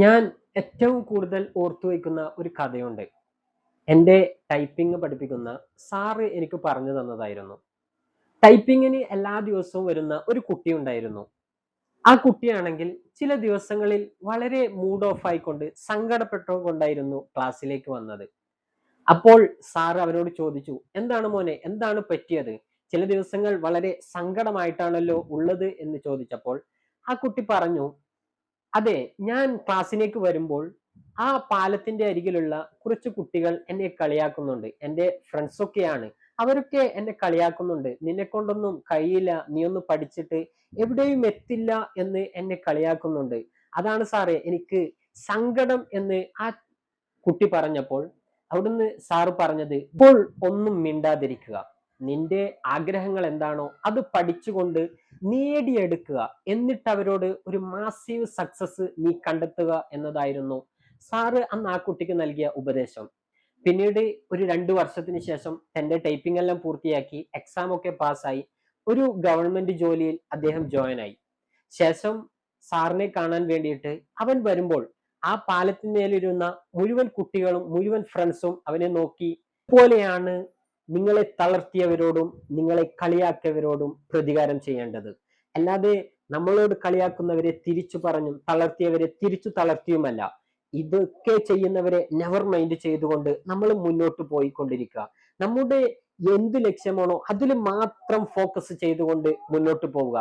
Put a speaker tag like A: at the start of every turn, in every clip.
A: ഞാൻ ഏറ്റവും കൂടുതൽ ഓർത്തു വയ്ക്കുന്ന ഒരു കഥയുണ്ട്. എന്റെ ടൈപ്പിംഗ് പഠിപ്പിക്കുന്ന സാറ് എനിക്ക് പറഞ്ഞു തന്നതായിരുന്നു. ടൈപ്പിങ്ങിന് എല്ലാ ദിവസവും വരുന്ന ഒരു കുട്ടി ഉണ്ടായിരുന്നു. ആ കുട്ടിയാണെങ്കിൽ ചില ദിവസങ്ങളിൽ വളരെ മൂഡ് ഓഫ് ആയിക്കൊണ്ട് സങ്കടപ്പെട്ടുകൊണ്ടായിരുന്നു ക്ലാസ്സിലേക്ക് വന്നത്. അപ്പോൾ സാർ അവരോട് ചോദിച്ചു എന്താണ് മോനെ എന്താണ് പറ്റിയത്? ചില ദിവസങ്ങൾ വളരെ സങ്കടമായിട്ടാണല്ലോ ഉള്ളത്? എന്ന് ചോദിച്ചപ്പോൾ ആ കുട്ടി പറഞ്ഞു അതെ ഞാൻ ക്ലാസ്സിലേക്ക് വരുമ്പോൾ ആ പാലത്തിന്റെ അരികിലുള്ള കുറച്ച് കുട്ടികൾ എന്നെ കളിയാക്കുന്നുണ്ട്. എന്റെ ഫ്രണ്ട്സൊക്കെയാണ് അവരൊക്കെ എന്നെ കളിയാക്കുന്നുണ്ട്. നിന്നെ കൊണ്ടൊന്നും കഴിയില്ല. നീ ഒന്ന് പഠിച്ചിട്ട് എവിടെയും എത്തില്ല എന്ന് എന്നെ കളിയാക്കുന്നുണ്ട്. അതാണ് സാറേ എനിക്ക് സങ്കടം എന്ന് ആ കുട്ടി പറഞ്ഞപ്പോൾ അവിടുന്ന് സാറ് പറഞ്ഞത് ഇപ്പോൾ ഒന്നും മിണ്ടാതിരിക്കുക. നിന്റെ ആഗ്രഹങ്ങൾ എന്താണോ അത് പഠിച്ചുകൊണ്ട് നേടിയെടുക്കുക. എന്നിട്ട് അവരോട് ഒരു മാസീവ് സക്സസ് നീ കണ്ടെത്തുക എന്നതായിരുന്നു സാറ് അന്ന് ആ കുട്ടിക്ക് നൽകിയ ഉപദേശം. പിന്നീട് ഒരു രണ്ടു വർഷത്തിന് ശേഷം തന്റെ ടൈപ്പിംഗ് എല്ലാം പൂർത്തിയാക്കി എക്സാം ഒക്കെ പാസ്സായി ഒരു ഗവൺമെന്റ് ജോലിയിൽ അദ്ദേഹം ജോയിൻ ആയി. ശേഷം സാറിനെ കാണാൻ വേണ്ടിയിട്ട് അവൻ വരുമ്പോൾ ആ പാലത്തിന്മേലിരുന്ന മുഴുവൻ കുട്ടികളും മുഴുവൻ ഫ്രണ്ട്സും അവനെ നോക്കി പോലെയാണ് നിങ്ങളെ തളർത്തിയവരോടും നിങ്ങളെ കളിയാക്കിയവരോടും പ്രതികാരം ചെയ്യേണ്ടത്. അല്ലാതെ നമ്മളോട് കളിയാക്കുന്നവരെ തിരിച്ചു പറഞ്ഞും തളർത്തിയവരെ തിരിച്ചു തളർത്തിയുമല്ല. ഇതൊക്കെ ചെയ്യുന്നവരെ നെവർ മൈൻഡ് ചെയ്തുകൊണ്ട് നമ്മൾ മുന്നോട്ട് പോയിക്കൊണ്ടിരിക്കുക. നമ്മുടെ എന്ത് ലക്ഷ്യമാണോ അതിൽ മാത്രം ഫോക്കസ് ചെയ്തുകൊണ്ട് മുന്നോട്ട് പോവുക.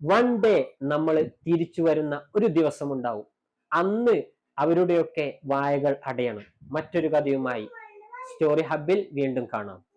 A: വൺ ഡേ നമ്മൾ തിരിച്ചു വരുന്ന ഒരു ദിവസം ഉണ്ടാവും. അന്ന് അവരുടെയൊക്കെ വായകൾ അടയണം. മറ്റൊരു കഥയുമായി സ്റ്റോറി ഹബിൽ വീണ്ടും കാണാം.